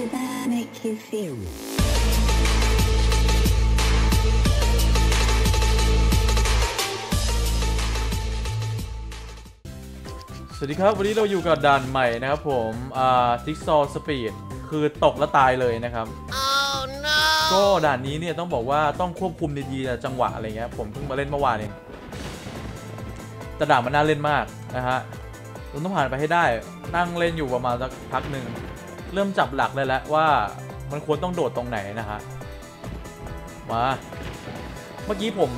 did that make you feel? สวัสดีครับ วันนี้เราอยู่กับด่านใหม่นะครับผมอ่าทิกซอสปีดคือตกแล้วตายเลยนะครับก็ด่านนี้เนี่ยต้องบอกว่าต้องควบคุมดีๆนะจังหวะอะไรเงี้ยผมเพิ่งมาเล่นเมื่อวานเองแต่ด่านมันน่าเล่นมากนะฮะเราต้องผ่านไปให้ได้นั่งเล่นอยู่ประมาณสักพักหนึ่ง เริ่มจับหลักเลยแล้วว่ามันควรต้องโดดตรงไหนนะฮะมาเมื่อกี้ผม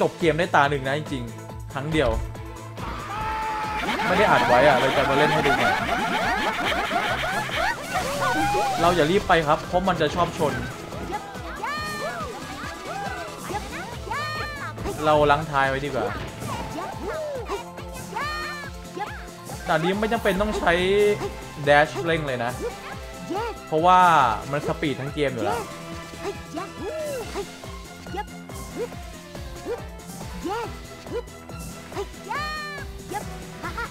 จบเกมได้ตาหนึ่งนะจริงๆครั้งเดียว ไม่ได้อัดไว้อะเลยจะมาเล่นให้ดูหน่อยเราอย่ารีบไปครับ เพราะมันจะชอบชน เราล้างท้ายไว้ดีกว่าด่นี้ไม่จำเป็นต้องใช้แดชเร่งเลยนะ เพราะว่ามันสปีดทั้งเกมอยู่แล้ว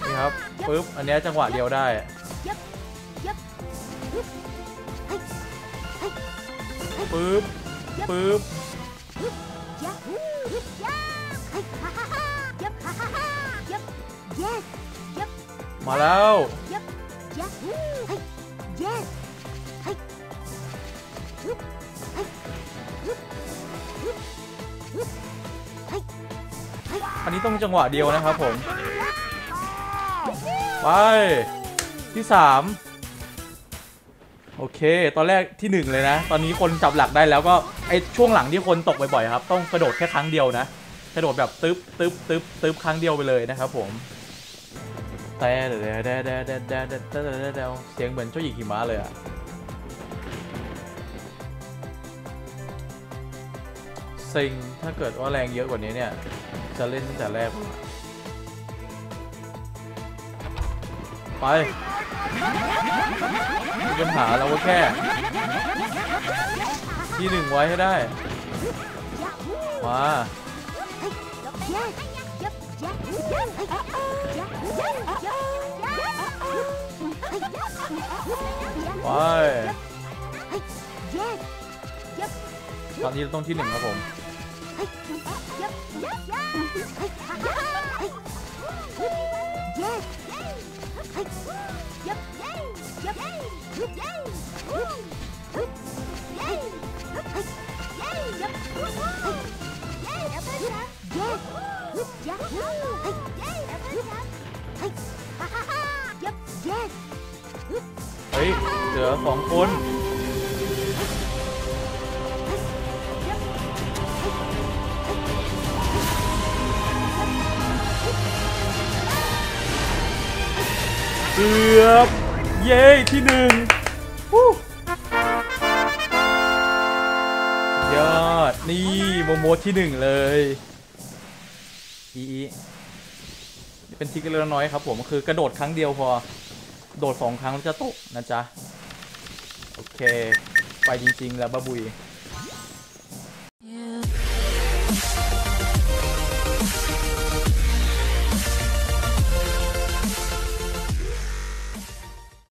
นี่ครับปึ๊บอันเนี้ยจังหวะเดียวได้ปึ๊บปึ๊บมาแล้ว อันนี้ต้องจังหวะเดียวนะครับผม ไป ที่สามโอเค ตอนแรกที่หนึ่งเลยนะ ตอนนี้คนจับหลักได้แล้วก็ไอช่วงหลังที่คนตกบ่อยๆครับ ต้องกระโดดแค่ครั้งเดียวนะ กระโดดแบบตึ๊บตึ๊บตึ๊บตึ๊บครั้งเดียวไปเลยนะครับผม แต่เดี๋ยวเดี๋ยวเดี๋ยวเดี๋ยวเสียงเหมือนเจ้าหญิงหิมะเลยอะ ซิงถ้าเกิดว่าแรงเยอะกว่านี้เนี่ย จะเล่นตั้งแต่แรกเลยอะไปมีปัญหาเราก็แค่ ที่หนึ่งไว้ให้ได้ มาไปตอนนี้เราต้องที่หนึ่งครับผม เฮ้ยเหลือสองคน เกือบ เย้ที่หนึ่งยอด นี่โมโมที่หนึ่งเลยอีอีเป็นทิกเล็กน้อยครับผมคือกระโดดครั้งเดียวพอ โดดสองครั้งแล้วจะตกนะจ๊ะ โอเค ไปจริง ๆ แล้วบาบุย